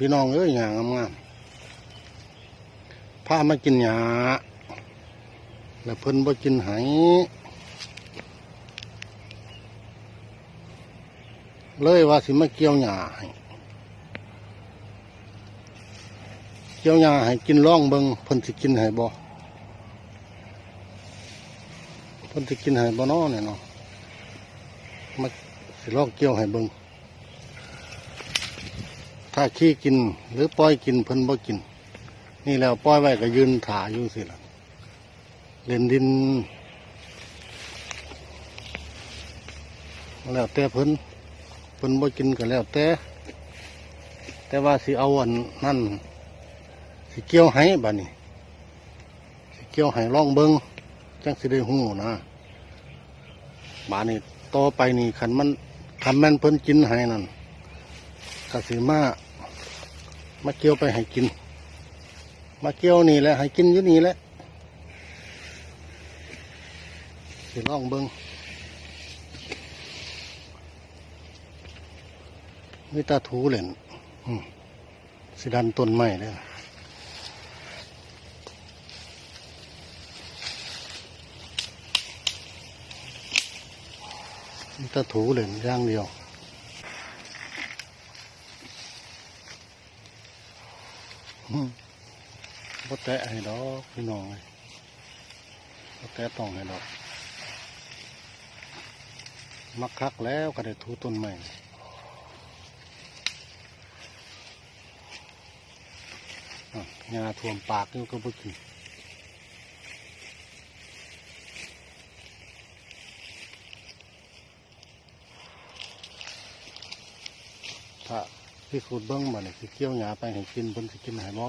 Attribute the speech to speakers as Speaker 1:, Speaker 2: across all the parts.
Speaker 1: พี่น้องเอ้ยหญ้างามๆพามากินหญ้าแล้วเพิ่นบ่กินไหเลยว่าสิมาเกี่ยวหญ้าให้เกี่ยวหญ้าให้กินร่องเบิงเพิ่นสิกินให้บ่เพิ่นสิกินให้บ่น้อเนี่ยเนาะมาสิลองเกี่ยวให้เบิง ถ้าขี้กิน หรือปล่อยกินเพิ่นบ่กิน นี่แล้วปล่อยไว้ก็ยืนถ่าอยู่สิล่ะเล่นดิน แล้วแต่เพิ่นเพิ่นบ่กินก็แล้วแต่ แต่ว่าสิเอาอันนั่นสิเกี่ยวให้บัดนี้สิเกี่ยวให้ลองเบิงจังสิได้ฮู้นะบ้าดนี้ต่อไปนี่คันมันคันแม่นเพิ่นกินให้นั่นกสิมา มาเกี่ยวไปให้กิน มาเกี่ยวนี่แหละให้กินอยู่นี่แหละสิลองเบิงมีตาถูเล่นสิดันต้นไม้เลยมีตาถูเล่นย่างเดียว บ่แตะให้ดอกพี่น้องเอ้ยบ่แตะต้องให้ดอก มักคักแล้วก็ได้ทูต้นใหม่อะงาท่วมปากอยู่ก็บ่กินถ้า ที่ขุดเบิ้งมาเนี่ยคือเกี่ยวหญ้าไปให้กินเพิ่นสิกินให้บ่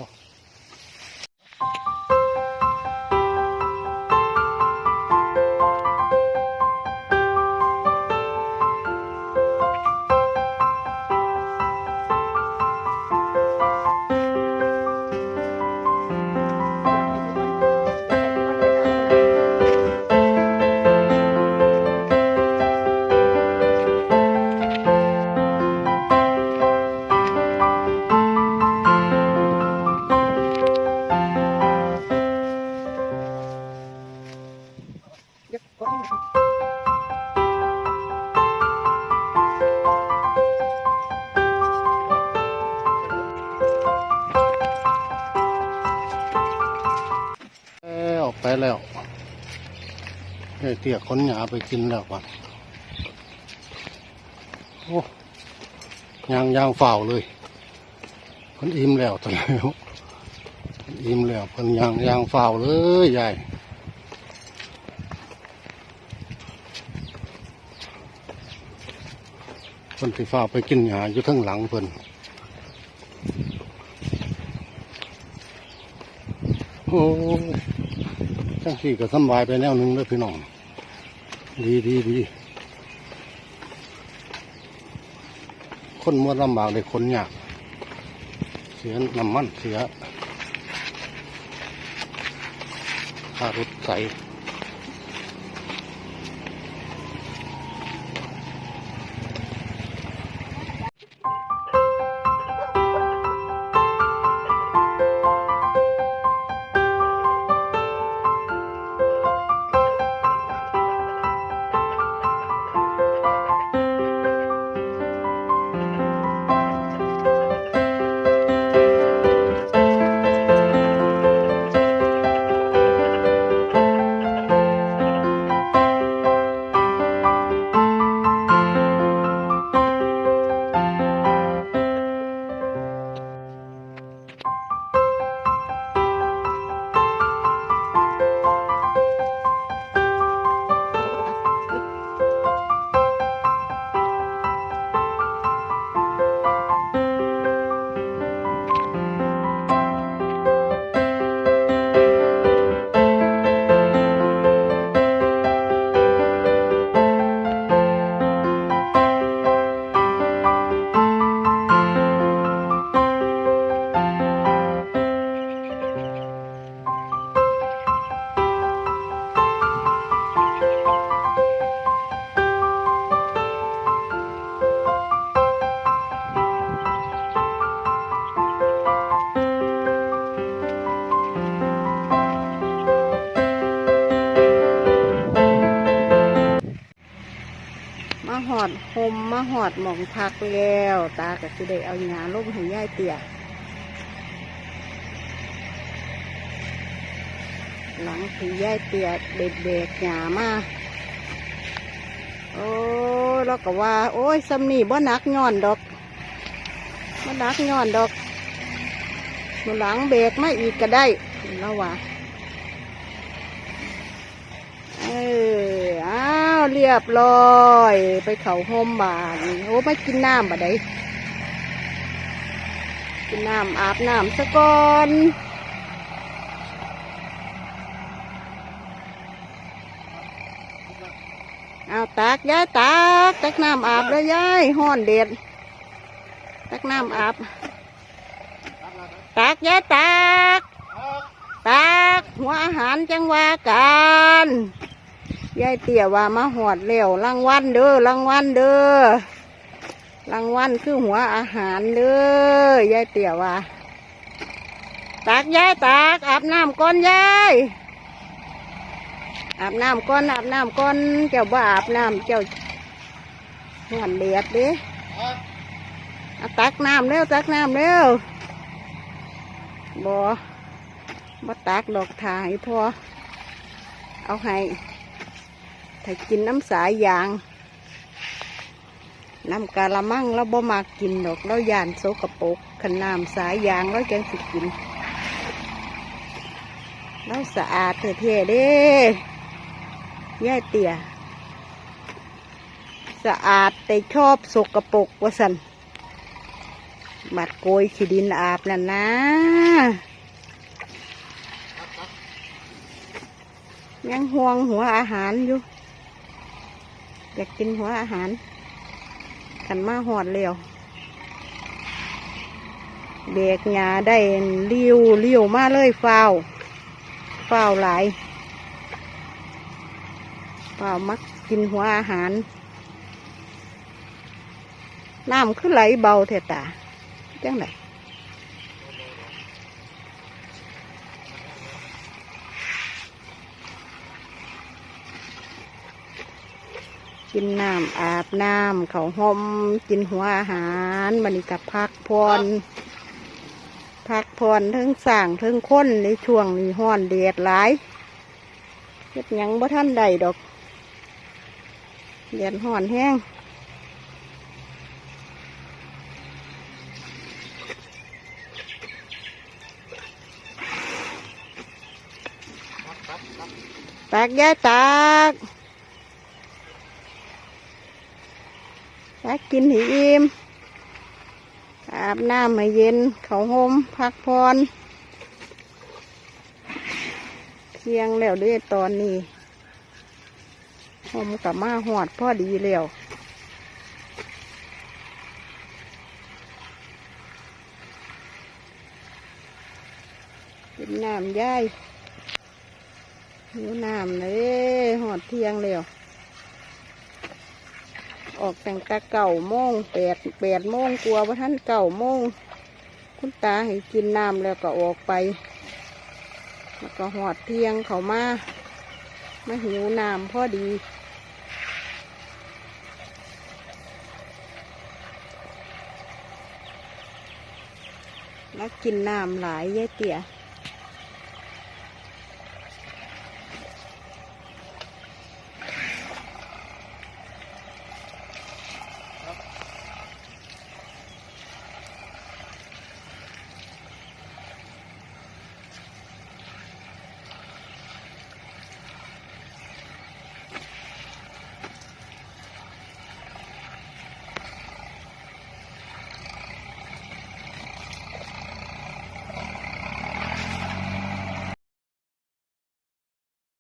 Speaker 1: แล้วไปแล้วไอ้เตี้ยคนหยาไปกินแล้วปะโอ้ยางยางเฝ้าเลยเพิ่นอิ่มแล้วตอนแล้อิ่มแล้วเพิ่นยางยางเฝ้าเลยยายเพิ่นสิฟ้าไปกินหญ้าอยู่ทั้งหลังเพิ่นโอ้ จังสี่ก็สำบายไปแนวหนึ่งเลยพี่น้อง ดีดีดีคนมัวลำบากเลยคนยาก เสียน้ำมันเสียค่ารถใส
Speaker 2: มมาหอดหมองพักแล้ว ตาก็สิได้เอาหญ้าลงให้ยายเตี่ยหลังที่ยายเตี่ยเด็ดเด็กหญ้ามาโอ้ยเราก็ว่า โอ้ยสำนีบ่หนักย้อนดอกบ่หนักย้อนดอกมหลังเบรกมาอีกก็ได้แล้วว่าเออ เรียบร้อย ไปเขาโฮมบานโอ้ไม่กินน้ำบ่ได้กินน้ำอาบน้ำซะก่อนเอาตักยายตักตักน้ำอาบเลยยายห้อนเด็ดตักน้ำอาบตักยายตักตักหัวอาหารจังว่ากัน ยายเตี่ยว่ามาหอดเร็วรางวัลเด้อรางวัลเด้อรางวัลคือหัวอาหารเด้อยายเตี่ยว่าตักยายตักอาบน้ำก่อนยายอาบน้ำก่อนอาบน้ำก่อนเจ้าบ่อาบน้ำเจ้าหอนเดือดด้เอาตักน้ำเร็วตักน้ำเร็วบ่มาตากดอกถ่ายพอเอาให้ ถ้ากินน้ำสายยาง น้ำกาละมังเราบ่มากินดอกเราย่านโซกระปกขันน้ำสายยางเราจังสิกินเราสะอาดเท่ๆเด้ย่าเตี่ยสะอาดแต่ชอบสกรปรกว่าสันบัดโกยขี้ดินอาบนั่นนะยังห่วงหัวอาหารอยู่ อยากกินหัวอาหารขันมาหอดเร็วเบกหยาได้เลี้ยวเลี้ยวมาเลยฟาวฟาวหลายฟาวมักกินหัวอาหาร น้ำขึ้นไหลเบาเถอะตาจังไหน กินน้ำอาบน้ำเขาห่มกินหัวอาหารมันกับพักพรพักพรเทิงสั่งเทิงค้นในช่วงนี้ห้อนเดดหลายเฮ็ดยังบ่ท่านใดดอกเดือดห่อนแห้งตากยายตาก ตั กินให้อิ่มอาบน้ำให้เย็น เขาห่มพักพรเที่ยงแล้วด้วยตอนนี้ห่มกับมาหอดพ่อดีแล้วกินน้ำย่ายหิวน้ำเลยหอดเที่ยงแล้ว ออกแต่งตะเก่าโมงแปดแปดโมงกลัวว่าท่านเก่าโมงคุณตาให้กินน้ำแล้วก็ออกไป แล้วก็หอดเที่ยงเขามามาหิวน้ำพอดีแล้วกินน้ำหลายยายเตี่ย